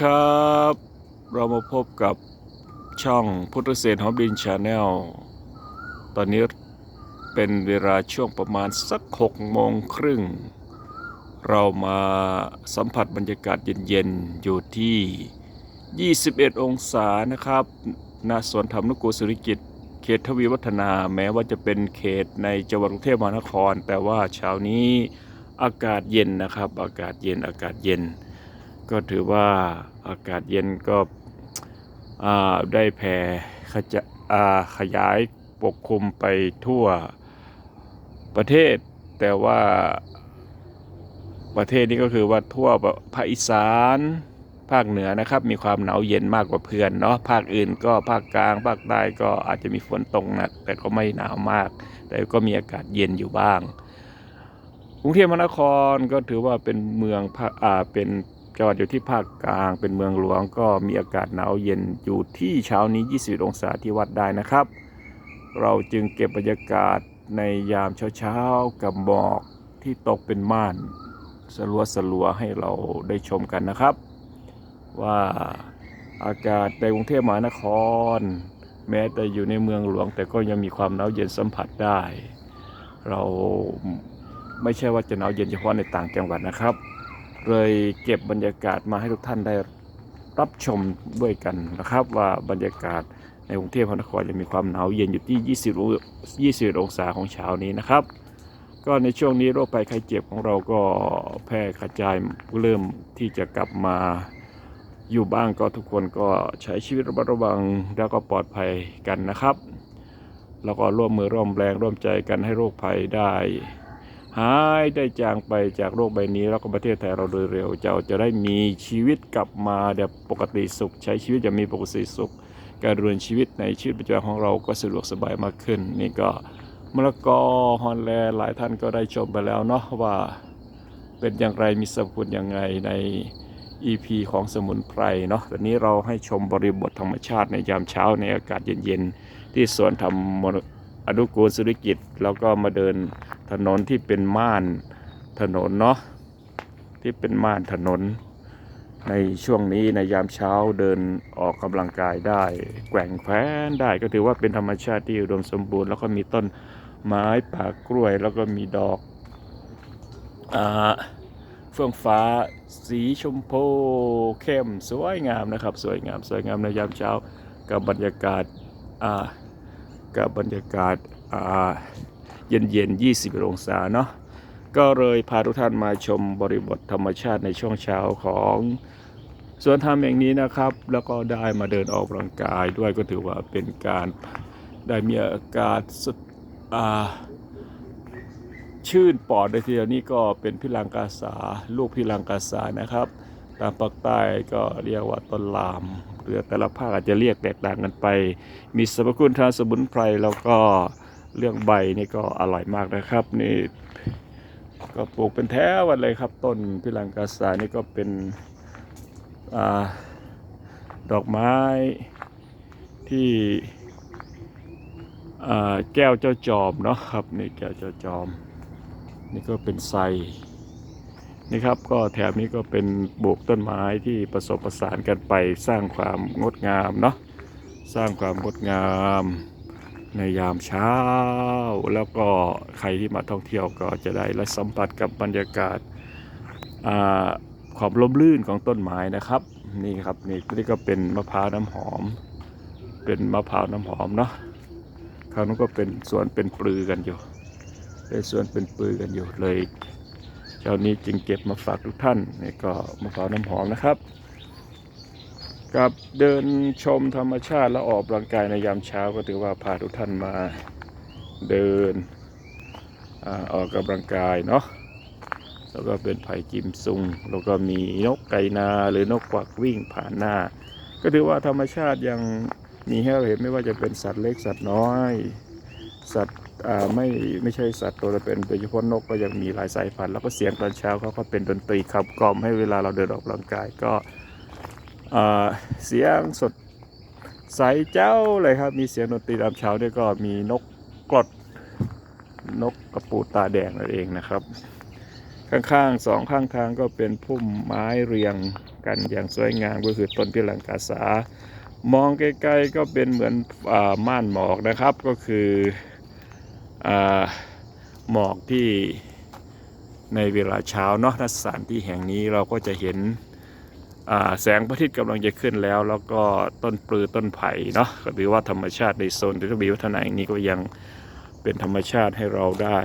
ครับ เรามาพบกับช่องพุทธเศรษฐ์ฮอบบินชาแนลตอนนี้เป็นเวลาช่วงประมาณสักหกโมงครึ่ง เรามาสัมผัสบรรยากาศเย็นๆ อยู่ที่ 21 องศานะครับณสวนธรรมนุกูลสุริกิจเขตทวีวัฒนาแม้ว่าจะเป็นเขตในจังหวัดกรุงเทพมหานคร แต่ว่าเช้านี้อากาศเย็นนะครับ อากาศเย็นอากาศเย็น ก็ถือว่าอากาศเย็นก็ได้แผ่ขจะขยายปกคลุมไปทั่วประเทศ แต่ว่าประเทศนี้ก็คือว่าทั่วภาคอีสานภาคเหนือนะครับ มีความหนาวเย็นมากกว่าเพื่อนเนาะภาคอื่นก็ภาคกลาง ภาคใต้ก็อาจจะมีฝนตกหนักแต่ก็ไม่หนาวมาก แต่ก็มีอากาศเย็นอยู่บ้างกรุงเทพมหานครก็ถือว่าเป็นเมืองภาคอ่าเป็น จังหวัดอยู่ที่ภาคกลางเป็นเมืองหลวงก็มีอากาศหนาวเย็นอยู่ที่เช้านี้ 20 องศาที่วัดได้นะครับ เราจึงเก็บบรรยากาศในยามเช้าๆกับหมอกที่ตกเป็นม่านสลัวสลัวให้เราได้ชมกันนะครับ ว่าอากาศในกรุงเทพมหานคร แม้แต่อยู่ในเมืองหลวง แต่ก็ยังมีความหนาวเย็นสัมผัสได้ เราไม่ใช่ว่าจะหนาวเย็นเฉพาะในต่างจังหวัดนะครับ เลยเก็บบรรยากาศมาให้ทุกท่านได้รับชมด้วยกันนะครับ ว่าบรรยากาศในกรุงเทพมหานครจะมีความหนาวเย็นอยู่ที่ 20อง20 องศาของเช้านี้นะครับ ก็ในช่วงนี้โรคภัยไข้เจ็บของเราก็แพร่กระจายเริ่มที่จะกลับมาอยู่บ้างก็ทุกคนก็ใช้ชีวิตระมัดระวังแล้วก็ปลอดภัยกันนะครับ แล้วก็ร่วมมือร่วมแรงร่วมใจกันให้โรคภัยได้ หายได้จางไปจากโลกใบนี้ แล้วก็ประเทศไทยเราโดยเร็วเจ้าจะได้มีชีวิตกลับมาแบบปกติสุข ใช้ชีวิตอย่างมีปกติสุข การดำเนินชีวิตในชีวิตประจำวันของเราก็สะดวกสบายมากขึ้น นี่ก็มะละกอฮอนแลหลายท่านก็ได้ชมไปแล้วเนาะว่าเป็นอย่างไรมีสรรพคุณยังไงใน EP ของสมุนไพรเนาะตอนนี้เราให้ชมบริบทธรรมชาติในยามเช้าในอากาศเย็นๆ ที่สวนธรรมอนุกูลสุริกิจแล้วก็มาเดิน ถนนที่เป็นม่านถนนเนาะที่เป็นม่านถนน ในช่วงนี้ในยามเช้าเดินออกกำลังกายได้ แกว่งแขวนได้ก็ถือว่าเป็นธรรมชาติที่อุดมสมบูรณ์ แล้วก็มีต้นไม้ป่ากล้วย แล้วก็มีดอกอเฟื่องฟ้าสีชมพูเข้มสวยงามนะครับ สวยงามสวยงามในยามเช้ากับบรรยากาศกับบรรยากาศอ่า เย็นเย็นๆ 20 องศาเนาะก็เลยพาทุกท่านมาชมบริบทธรรมชาติในช่วงเช้าของสวนธรรมแห่งนี้นะครับ แล้วก็ได้มาเดินออกกำลังกายด้วยก็ถือว่าเป็นการได้มีอากาศสดชื่นปอดเลยทีเดียวนี่ก็เป็นพิลังกาสาลูกพิลังกาสานะครับ ตามปากใต้ก็เรียกว่าต้นลามหรือแต่ละภาคอาจจะเรียกแตกต่างกันไป มีสรรพคุณทางสมุนไพรแล้วก็ เรื่องใบนี่ก็อร่อยมากนะครับ นี่ก็ปลูกเป็นแถววันเลยครับ ต้นพิลังกาสานี่ก็เป็นอดอกไม้ที่แก้วเจ้าจอมเนาะครับนี่แก้วเจ้าจอม นี่ก็เป็นไทรนี่ครับก็แถบนี้ก็เป็นปลูกต้นไม้ที่ผสมผสานกันไปสร้างความงดงามเนาะสร้างความงดงาม ในยามเช้า แล้วก็ใครที่มาท่องเที่ยวก็จะได้และสัมผัสกับบรรยากาศความร่มรื่นของต้นไม้นะครับ นี่ครับนี่นี่ก็เป็นมะพร้าวน้ำหอม เป็นมะพร้าวน้ำหอมเนาะคราวนู้นก็เป็นสวนเป็นปลือกันอยู่เป็นสวนเป็นปลือกันอยู่เลยเช้านี้จึงเก็บมาฝากทุกท่านนี่ก็มะพร้าวน้ำหอมนะครับ กับเดินชมธรรมชาติและออกกำลังกายในยามเช้าก็ถือว่าพาทุกท่านมาเดินอออกกำลังกายเนาะแล้วก็เป็นไผ่กิมซุง แล้วก็มีนกไก่นาหรือนกกวักวิ่งผ่านหน้า ก็ถือว่าธรรมชาติยังมีให้เราเห็นไม่ว่าจะเป็นสัตว์เล็กสัตว์น้อย สัตว์ไม่ไม่ใช่สัตว์ตัวเป็นโดยเฉพาะนกก็ยังมีหลายสายพันธุ์แล้วก็เสียงตอนเช้าเขาก็เป็นดนตรีขับกล่อมให้เวลาเราเดินออกกำลังกายก็ เสียงสดใสเจ้าเลยครับ มีเสียงดนตรีตามเช้าเนี่ยก็มีนกกรดนกกระปูตาแดงนั่นเองนะครับ ข้างๆสองข้างทางก็เป็นพุ่มไม้เรียงกันอย่างสวยงามก็คือต้นพิลังกาสามองไกลๆก็เป็นเหมือนอม่านหมอกนะครับก็คืออหมอกที่ในเวลาเช้าเนาะณสถานที่แห่งนี้เราก็จะเห็น แสงพระอาทิตย์กำลังจะขึ้นแล้ว แล้วก็ต้นปลือต้นไผ่เนาะก็ถือว่าธรรมชาติในโซนที่บีวัฒนาแห่างนี้ก็ยังเป็นธรรมชาติให้เราได้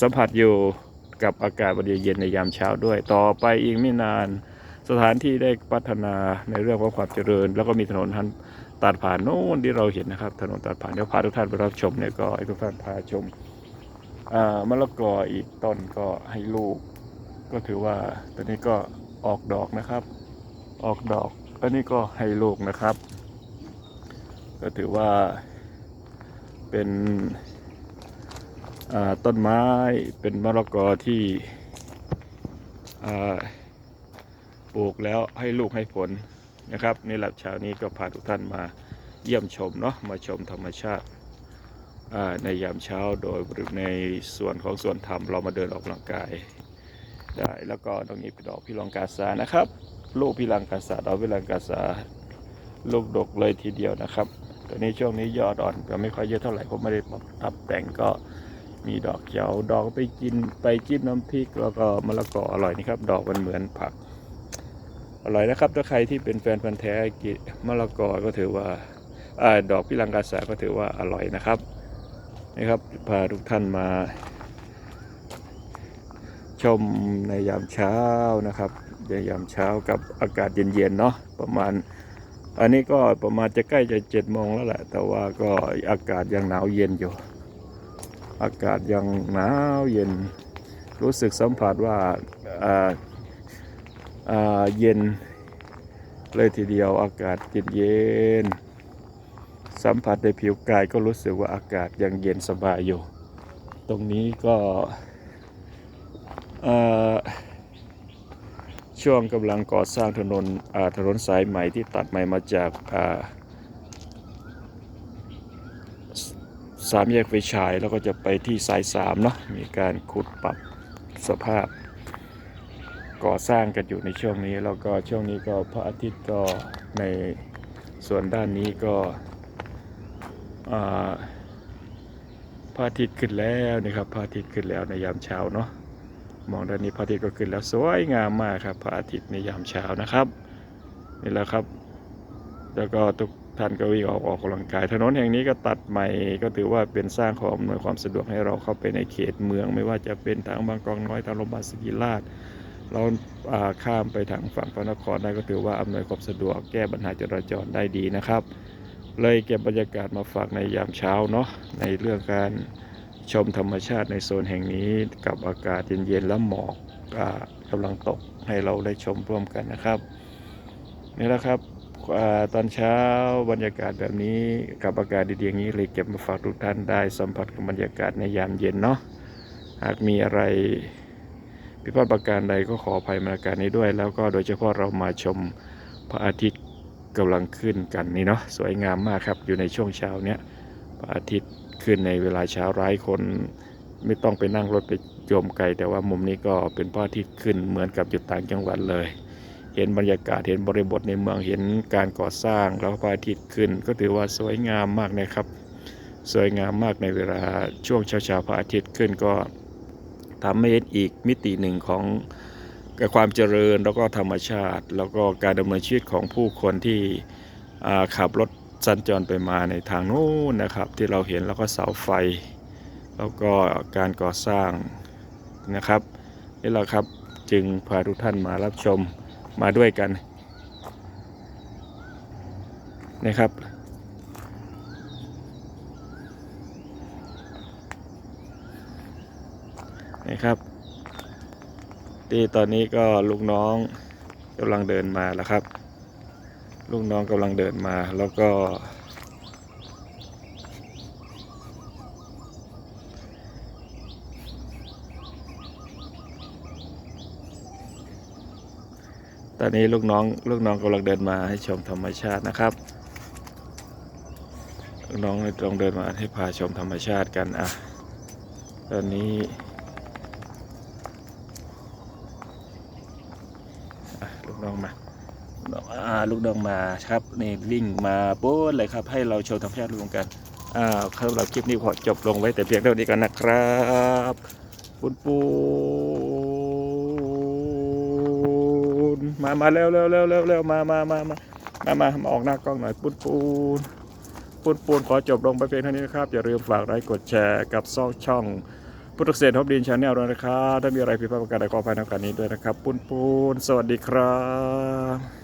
สัมผัสอยู่กับอากาศบริเย็นในยามเช้าด้วย ต่อไปอีกไม่นานสถานที่ได้พัฒนาในเรื่องของความเจริญ แล้วก็มีถนนทันตัดผ่านโน่นที่เราเห็นนะครับ ถนนตัดผ่านเดี๋ยวพาทุกท่านไปรับชมเนี่ยก็ให้ทุกท่านพาชมมะละกออีกต้นก็ให้ลูก ก็ถือว่าตอนนี้ก็ ออกดอกนะครับ ออกดอกอันนี้ก็ให้ลูกนะครับ ก็ถือว่าเป็นต้นไม้เป็นมะละกอที่ปลูกแล้วให้ลูกให้ผลนะครับนี่แหละเช้านี้ก็พาทุกท่านมาเยี่ยมชมเนาะมาชมธรรมชาติในยามเช้าโดยบริในส่วนของส่วนธรรมเรามาเดินออกกำลังกาย ได้ แล้วก็ตรงนี้เป็นดอกพิลังกาสานะครับลูกพิลังกาสาดอกพิลังกาสาลูกดกเลยทีเดียวนะครับตอนนี้ช่วงนี้ยอดอ่อนก็ไม่ค่อยเยอะเท่าไหร่ผมไม่ได้ปรับแต่งก็มีดอกเขียวดอกไปกินไปจิ้มน้ำพริก แล้วก็มะละกออร่อยนี่ครับ ดอกมันเหมือนผัก อร่อยนะครับ ถ้าใครที่เป็นแฟนพันธุ์แท้กิมะละกอก็ถือว่าอดอกพิลังกาสาก็ถือว่าอร่อยนะครับนี่ครับพาทุกท่านมา ชมในยามเช้านะครับในยามเช้ากับอากาศเย็นๆเนาะประมาณ อันนี้ก็ประมาณจะใกล้จะเจ็ดโมงแล้วแหละ แต่ว่าก็อากาศยังหนาวเย็นอยู่ อากาศยังหนาวเย็น รู้สึกสัมผัสว่าเย็นเลยทีเดียวอากาศเย็นเย็นสัมผัสในผิวกายก็รู้สึกว่าอากาศยังเย็นสบายอยู่ ตรงนี้ก็ ช่วงกำลังก่อสร้างถนนถนนสายใหม่ที่ตัดใหม่มาจากาสามแยกไฟฉายแล้วก็จะไปที่สายสามเนาะมีการขุดปรับสภาพ ก่อสร้างกันอยู่ในช่วงนี้แล้วก็ช่วงนี้ก็พระอาทิตย์ก็ในส่วนด้านนี้ก็พระอาทิตย์ขึ้นแล้วนะครับพระอาทิตย์ขึ้นแล้วในยามเช้าเนาะ มองด้านนี้พระอาทิตย์ก็ขึ้นแล้วสวยงามมากครับพระอาทิตย์ในยามเช้านะครับนี่แหละครับ แล้วก็ทุกท่านก็วิ่งออกออกกำลังกาย ถนนแห่งนี้ก็ตัดใหม่ก็ถือว่าเป็นสร้างของอำนวยความสะดวกให้เราเข้าไปในเขตเมือง ไม่ว่าจะเป็นทางบางกอกน้อยทางโรงพยาบาลศิริราชเราาข้ามไปทางฝั่งพระนครได้ก็ถือว่าอำนวยความสะดวกแก้ปัญหาจราจรได้ดีนะครับ เลยเก็บบรรยากาศมาฝากในยามเช้าเนาะในเรื่องการ ชมธรรมชาติในโซนแห่งนี้กับอากาศเย็นๆและหมอกกำลังตกให้เราได้ชมร่วมกันนะครับนี่แหละครับอตอนเช้าบรรยากาศแบบนี้กับอากาศดีๆอย่างนี้เลยเก็บมาฝากทุกท่านได้สัมผัสกับบรรยากาศในยามเย็นเนาะหากมีอะไรผิพาดประการใดก็ขออภัยมาการนี้ด้วย แล้วก็โดยเฉพาะเรามาชมพระอาทิตย์กำลังขึ้นกันนี่เนาะสวยงามมากครับอยู่ในช่วงเช้าเนี้ยพระอาทิตย์ ขึ้นในเวลาเช้าร้ายคนไม่ต้องไปนั่งรถไปโยมไกล แต่ว่ามุมนี้ก็เป็นพระอาทิตย์ขึ้นเหมือนกับอยู่ต่างจังหวัดเลย เห็นบรรยากาศเห็นบริบทในเมืองเห็นการก่อสร้างแล้วพระอาทิตย์ขึ้น ก็ถือว่าสวยงามมากนะครับ สวยงามมากในเวลาช่วงเช้าๆพระอาทิตย์ขึ้นก็ทำให้เห็นอีกมิติหนึ่งของความเจริญแล้วก็ธรรมชาติ แล้วก็การดำเนินชีวิตของผู้คนที่ขับรถ สัญจรไปมาในทางโน้นนะครับ ที่เราเห็นแล้วก็เสาไฟ แล้วก็การก่อสร้างนะครับนี่แหละครับจึงพาทุกท่านมารับชมมาด้วยกันนะครับนะครับที่ตอนนี้ก็ลูกน้องกำลังเดินมาแล้วครับ ลูกน้องกำลังเดินมาแล้วก็ ตอนนี้ลูกน้องลูกน้องกำลังเดินมาให้ชมธรรมชาตินะครับ ลูกน้องลองเดินมาให้พาชมธรรมชาติกันอะ ตอนนี้ลอ่า ลูกดองมาครับนี่วิ่งมาปุ๊บเลยครับ ให้เราโชว์ธรรมชาติรวมกันอ่าครับเราคลิปนี้ขอจบลงไว้แต่เพียงเท่านี้กันนะครับปูนปูนมามาเร็วเร็วเร็วเร็วเร็วมามามามามามามาออกหน้ากล้องหน่อยปูนปูนปูนปูนขอจบลงไปเพียงเท่านี้นะครับ อย่าลืมฝากไลค์กดแชร์กับซองช่องพุทธเกษตรทบดินชาแนลด้วยนะครับถ้ามีอะไรผิดพลาดประการใดขออภัยในโอกาสนี้ด้วยนะครับ ปุ้นปูนสวัสดีครับ